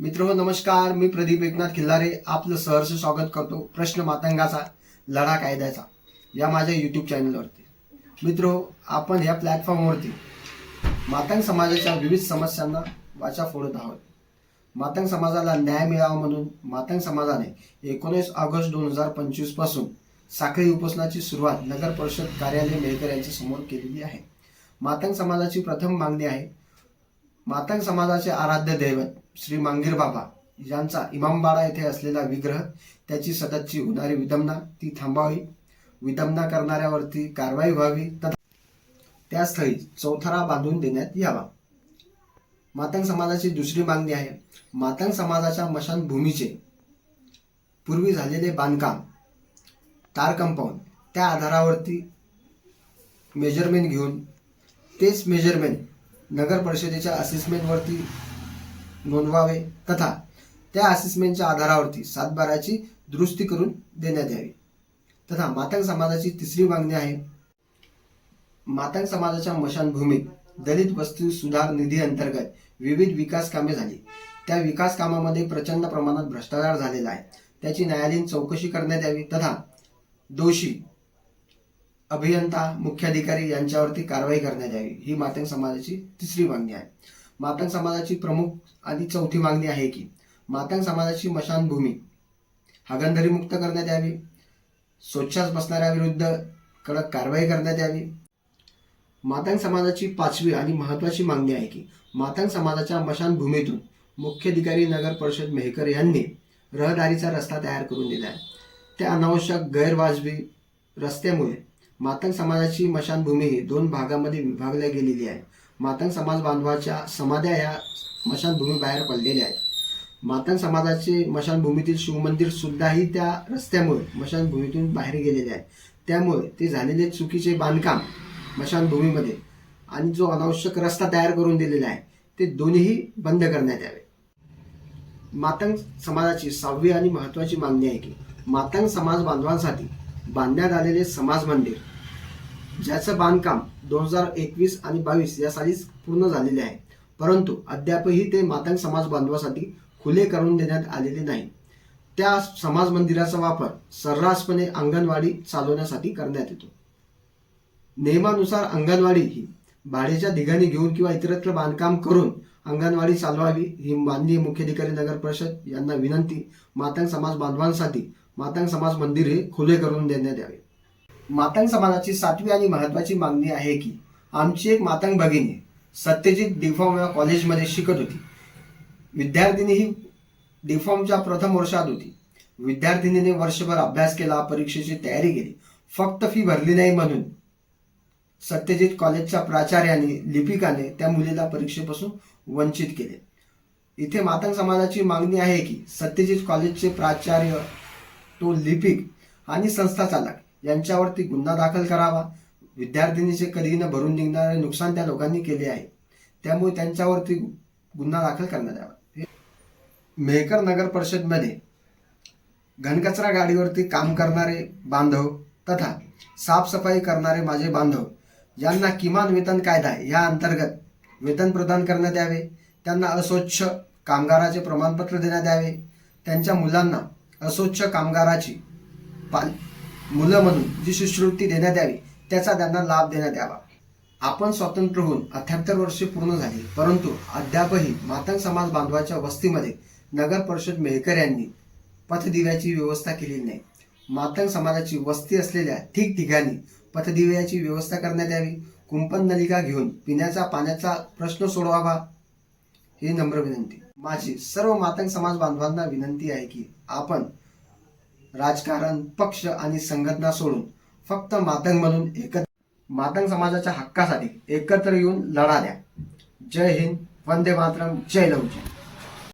मित्र नमस्कार. मी प्रदीप एकनाथ खिल्लारे. आपलं सहर्ष स्वागत करतो प्रश्न मातंगाचा लढा कायद्याचा या माझ्या यूट्यूब चॅनलवरती मित्र आपण या प्लॅटफॉर्मवरती मातंग समाजाच्या विविध समस्यांना वाचा फोडत आहोत. मातंग समाजाला न्याय मिळावा म्हणून मातंग समाजाने एकोणीस ऑगस्ट दोन हजार पंचवीसपासून साखळी उपोषणाची सुरुवात नगर परिषद कार्यालय मेळकर यांच्या समोर केलेली आहे. मातंग समाजाची प्रथम मागणी आहे मातंग समाजाचे आराध्य दैवत श्री मांगीर बाबा यांचा इमामबाडा येथे असलेला विग्रह त्याची सततची होणारी विदंबना ती थांबावी. विदंबना करणाऱ्यावरती कारवाई व्हावी. तथा त्या स्थळी चौथरा बांधून देण्यात यावा. मातंग समाजाची दुसरी मागणी आहे. मातंग समाजाच्या मशानभूमीचे पूर्वी झालेले बांधकाम तार कंपाऊंड त्या आधारावरती मेजरमेंट घेऊन तेच मेजरमेंट नगर परिषदेच्या असेसमेंटवरती नोंदवावे. तथा त्या असेसमेंटच्या आधारावरती सातबाराची दुरुस्ती करून देण्यात यावी. तथा मातंग समाजाची तिसरी मागणी आहे मातंग समाजाच्या मशानभूमीत दलित वस्ती सुधार निधी अंतर्गत विविध विकास कामे झाली. त्या विकास कामामध्ये प्रचंड प्रमाणात भ्रष्टाचार झालेला आहे. त्याची न्यायालयीन चौकशी करण्यात यावी. तथा दोषी अभियंता मुख्याधिकारी यांच्यावरती कारवाई करण्यात यावी. ही मातंग समाजाची तिसरी मागणी आहे. मातंग समाजाची प्रमुख आणि चौथी मागणी आहे की मातंग समाजाची मशानभूमी हागंदरी मुक्त करण्यात यावी स्वच्छास बसणाऱ्याविरुद्ध कडक कारवाई करण्यात यावी. मातंग समाजाची पाचवी आणि महत्वाची मागणी आहे की मातंग समाजाच्या मशानभूमीतून मुख्याधिकारी नगर परिषद मेहकर यांनी रहदारीचा रस्ता तयार करून दिला आहे. त्या अनावश्यक गैरवाजबी रस्त्यामुळे मातंग समाजाची मशानभूमी ही दोन भागामध्ये विभागल्या गेलेली आहे. मातंग समाज बांधवाच्या समाध्या ह्या मशानभूमी बाहेर पडलेल्या आहेत. मातंग समाजाचे मशानभूमीतील शिवमंदिर सुद्धाही त्या रस्त्यामुळे मशानभूमीतून बाहेर गेलेले आहे त्यामुळे ते झालेले चुकीचे बांधकाम मशानभूमीमध्ये आणि जो अनावश्यक रस्ता तयार करून दिलेला आहे ते दोन्हीही बंद करण्यात यावे. मातंग समाजाची सहावी आणि महत्त्वाची मागणी आहे की मातंग समाज बांधवांसाठी बांधण्यात आलेले समाज मंदिर ज्याचं बांधकाम दोन हजार एकवीस आणि बावीस या सालीच पूर्ण झालेले आहे. परंतु अद्यापही ते मातंग समाज बांधवासाठी खुले करून देण्यात आलेले नाही. त्या समाज मंदिराचा वापर सर्रासपणे अंगणवाडी चालवण्यासाठी करण्यात येतो. नियमानुसार अंगणवाडी ही भाड्याच्या दिघाने घेऊन किंवा इतरत्र बांधकाम करून अंगणवाडी चालवावी ही माननीय मुख्याधिकारी नगर परिषद यांना विनंती मातंग समाज बांधवांसाठी मातंग समाज मंदिर हे खुले करून देण्यात यावे. मातंग समाजाची सातवी आणि महत्वाची मागणी आहे की आमची एक मातंग भगिनी सत्यजित डिफॉर्म या कॉलेजमध्ये शिकत होती. विद्यार्थिनी ही डिफॉर्मच्या प्रथम वर्षात होती. विद्यार्थिनीने वर्षभर अभ्यास केला परीक्षेची तयारी केली. फक्त फी भरली नाही म्हणून सत्यजित कॉलेजच्या प्राचार्याने लिपिकाने त्या मुलीला परीक्षेपासून वंचित केले. इथे मातंग समाजाची मागणी आहे की सत्यजित कॉलेजचे प्राचार्य तो लिपिक आणि संस्था चालक यांच्यावरती गुन्हा दाखल करावा. विद्यार्थिनीचे कधी न भरून निघणारे नुकसान त्या लोकांनी केले आहे त्यामुळे त्यांच्यावरती गुन्हा दाखल करण्यात यावा. मेहकर नगर परिषदमध्ये घनकचरा गाडीवरती काम करणारे बांधव तथा साफसफाई करणारे माझे बांधव यांना किमान वेतन कायदा या अंतर्गत वेतन प्रदान करण्यात यावे. त्यांना अस्वच्छ कामगाराचे प्रमाणपत्र देण्यात यावे. त्यांच्या मुलांना अस्वच्छ कामगाराची पाल मुलं म्हणून जी शिष्यवृत्ती देण्यात यावी त्याचा त्यांना लाभ देण्यात यावा. आपण स्वतंत्र होऊन अठ्याहत्तर वर्षे पूर्ण झाली परंतु अद्यापही मातंग समाज बांधवाच्या वस्तीमध्ये नगर परिषद मेहकर यांनी पथदिव्याची व्यवस्था केलेली नाही. मातंग समाजाची वस्ती असलेल्या ठिकठिकाणी पथदिव्याची व्यवस्था करण्यात यावी. कुंपण नलिका घेऊन पिण्याचा पाण्याचा प्रश्न सोडवावा ही नम्र विनंती. माझी सर्व मातंग समाज बांधवांना विनंती आहे की आपण राजकारण पक्ष आणि संघटना सोडून फक्त मातंग म्हणून एकत्र मातंग समाजाच्या हक्कासाठी एकत्र येऊन लढा द्या. जय हिंद वंदे मातरम जय लवजी